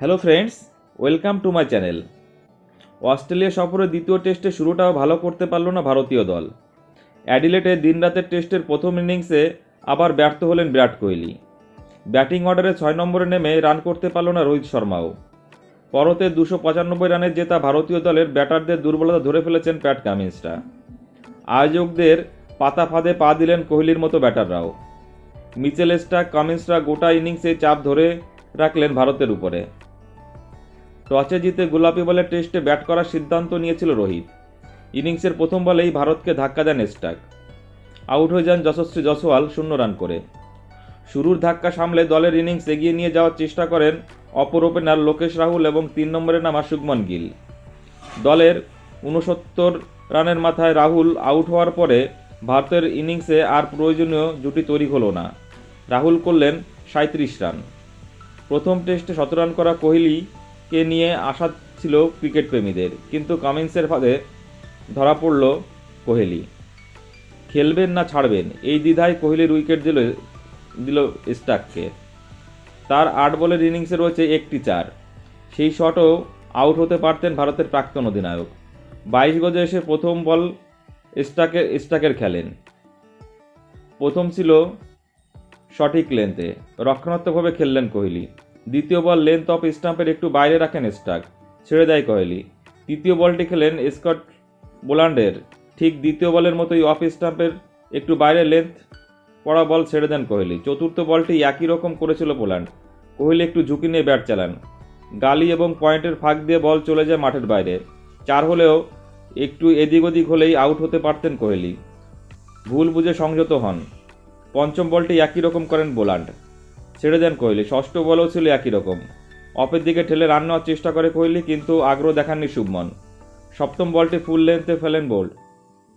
Hello friends, welcome to my channel. Australia সফরে দ্বিতীয় টেস্টে শুরুটাও ভালো করতে পারল না ভারতীয় দল। অ্যাডিলেটে দিনরাতের টেস্টের প্রথম ইনিংসে আবার ব্যর্থ হলেন বিরাট কোহলি। ব্যাটিং অর্ডারে ছয় নম্বরে নেমে রান করতে পারল না রোহিত শর্মাও। পরতে দুশো পঁচানব্বই রানের জেতা ভারতীয় দলের ব্যাটারদের দুর্বলতা ধরে ফেলেছেন প্যাট কামিন্সটা। আয়োজকদের পাতা ফাঁদে পা দিলেন কোহলির মতো ব্যাটাররাও। মিচেল স্টাক কামিন্সরা গোটা ইনিংসে চাপ ধরে রাখলেন ভারতের উপরে। টসে জিতে গোলাপি বলে টেস্টে ব্যাট করার সিদ্ধান্ত নিয়েছিল রোহিত। ইনিংসের প্রথম বলেই ভারতকে ধাক্কা দেন স্টাক আউট হয়ে যান যশস্বী জসওয়াল শূন্য রান করে। শুরুর ধাক্কা সামলে দলের ইনিংস এগিয়ে নিয়ে যাওয়ার চেষ্টা করেন অপর ওপেনার লোকেশ রাহুল এবং তিন নম্বরে নামা শুভমন গিল। দলের উনসত্তর রানের মাথায় রাহুল আউট হওয়ার পরে ভারতের ইনিংসে আর প্রয়োজনীয় জুটি তৈরি হলো না। রাহুল করলেন সাঁত্রিশ রান। প্রথম টেস্টে শত রান করা কোহলিকে নিয়ে আশা ছিল ক্রিকেট প্রেমীদের। কিন্তু কামিন্সের ফাঁদে ধরা পড়ল কোহলি। খেলবেন না ছাড়বেন, এই দ্বিধায় কোহলির উইকেট দিল দিল স্টাককে। তার আট বলের ইনিংসে রয়েছে একটি চার। সেই শটও আউট হতে পারতেন ভারতের প্রাক্তন অধিনায়ক। বাইশ গজে এসে প্রথম বল স্টাকের স্টাকের খেলেন। প্রথম ছিল সঠিক লেন্থে। রক্ষণাত্মকভাবে খেললেন কোহলি। দ্বিতীয় বল লেন্থ অফ স্টাম্পের একটু বাইরে রাখেন স্টাক। ছেড়ে দেয় কোহলি তৃতীয় বলটি খেলেন স্কট বোলান্ডের ঠিক দ্বিতীয় বলের মতোই অফ স্টাম্পের একটু বাইরে লেন্থ পড়া বল ছেড়ে দেন কোহলি চতুর্থ বলটি একই রকম করেছিল পোল্যান্ড কোহলি একটু ঝুঁকি নিয়ে ব্যাট চালান। গালি এবং পয়েন্টের ফাঁক দিয়ে বল চলে যায় মাঠের বাইরে। চার হলেও একটু এদিক ওদিক হলেই আউট হতে পারতেন কোহলি ভুল বুঝে সংযত হন। পঞ্চম বলটি একই রকম করেন বোলান্ড ছেড়ে দেন কোহলি। ষষ্ঠ বলও ছিল একই রকম। অপের দিকে ঠেলে রান নেওয়ার চেষ্টা করে কোহলি, কিন্তু আগ্রহ দেখাননি শুভমন। সপ্তম বলটি ফুল লেন্থে ফেলেন বোল্ড।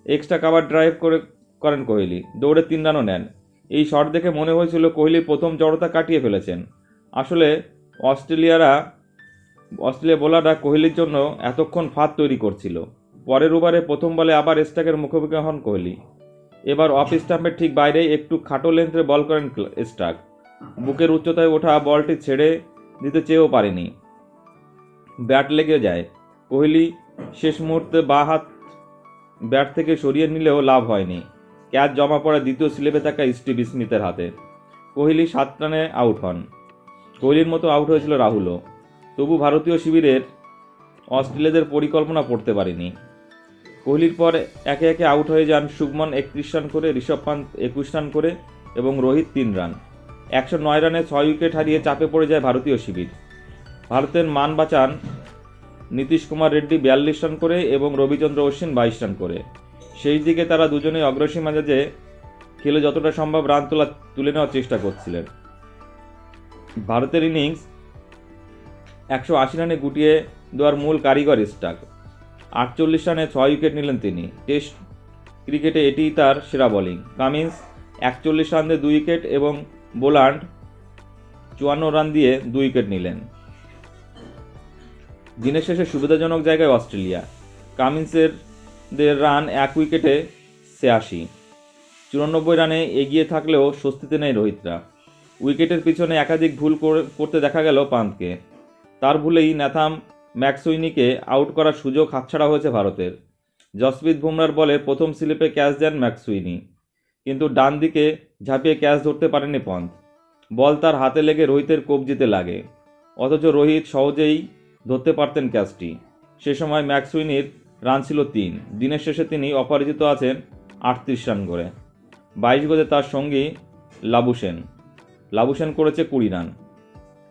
এক্সট্রা কাভার ড্রাইভ করে করেন কোহলি। দৌড়ে তিন রানও নেন। এই শট দেখে মনে হয়েছিল কোহলি প্রথম জড়তা কাটিয়ে ফেলেছেন। আসলে অস্ট্রেলিয়ারা, অস্ট্রেলিয়া বোলাররা কোহলির জন্য এতক্ষণ ফাঁদ তৈরি করছিল। পরের ওভারে প্রথম বলে আবার স্টাকের মুখোমুখি হন কোহলি। এবার অফ স্টাম্পের ঠিক বাইরে একটু খাটো লেন্থে বল করেন স্টাক। বুকের উচ্চতায় ওঠা বলটি ছেড়ে দিতে চেয়েও পারেনি। ব্যাট লেগে যায়। কোহলি শেষ মুহূর্তে বা হাত ব্যাট থেকে সরিয়ে নিলেও লাভ হয়নি। ক্যাচ জমা পড়ে দ্বিতীয় স্লিপে থাকা স্টিভ স্মিথের হাতে। কোহলি সাত রানে আউট হন। কোহলির মতো আউট হয়েছিল রাহুলও। তবু ভারতীয় শিবিরের অস্ট্রেলিয়াদের পরিকল্পনা পড়তে পারেনি। কোহলির পর একে একে আউট হয়ে যান শুভমন একত্রিশ রান করে, ঋষভ পান্ত একুশ রান করে এবং রোহিত তিন রান। একশো নয় রানে ছয় উইকেট হারিয়ে চাপে পড়ে যায় ভারতীয় শিবির। ভারতের মান বাঁচান নীতিশ কুমার রেড্ডি বিয়াল্লিশ রান করে এবং রবিচন্দ্র অশ্বিন বাইশ রান করে। সেই দিকে তারা দুজনেই অগ্রসী মেজাজে খেলে যতটা সম্ভব রান তোলা, তুলে নেওয়ার চেষ্টা করছিলেন। ভারতের ইনিংস একশো আশি রানে গুটিয়ে দেওয়ার মূল কারিগর স্টাক। আটচল্লিশ রানে ছয় উইকেট নিলেন তিনি। টেস্ট ক্রিকেটে এটিই তার সেরা বোলিং। কামিন্স একচল্লিশ রান দুই উইকেট এবং বোলান্ড চুয়ান্ন রান দিয়ে দুই উইকেট নিলেন। দিনের শেষে সুবিধাজনক জায়গায় অস্ট্রেলিয়া। কামিন্সের দের রান এক উইকেটে ছিয়াশি। চুরানব্বই রানে এগিয়ে থাকলেও স্বস্তিতে নেই রোহিতরা। উইকেটের পিছনে একাধিক ভুল করে- করতে দেখা গেল পান্তকে। তার ভুলেই ন্যাথাম ম্যাক্সুইনিকে আউট করার সুযোগ হাতছাড়া হয়েছে ভারতের। জসপ্রীত বুমরার বলে প্রথম স্লিপে ক্যাচ দেন ম্যাক্সুইনি। কিন্তু ডান দিকে ঝাঁপিয়ে ক্যাচ ধরতে পারেনি পন্থ। বল তার হাতে লেগে রোহিতের কবজিতে লাগে। অথচ রোহিত সহজেই ধরতে পারতেন ক্যাচটি। সে সময় ম্যাক্সুইনির রান ছিল তিন। দিনের শেষে তিনি অপরাজিত আছেন আটত্রিশ রান করে। বাইশ গজে তার সঙ্গী লাবুসেন লাবুসেন করেছে কুড়ি রান।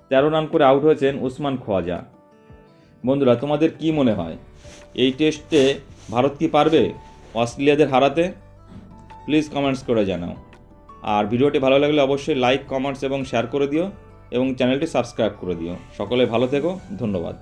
তেরো রান করে আউট হয়েছেন উসমান খোয়াজা। বন্ধুরা, তোমাদের কি মনে হয়? এই টেস্টে ভারত কি পারবে? অস্ট্রেলিয়াদের হারাতে? প্লিজ কমেন্টস করে জানাও। আর ভিডিওটি ভালো লাগলে অবশ্যই লাইক কমেন্টস এবং শেয়ার করে দিও এবং চ্যানেলটি সাবস্ক্রাইব করে দিও। সকলে ভালো থেকো, ধন্যবাদ।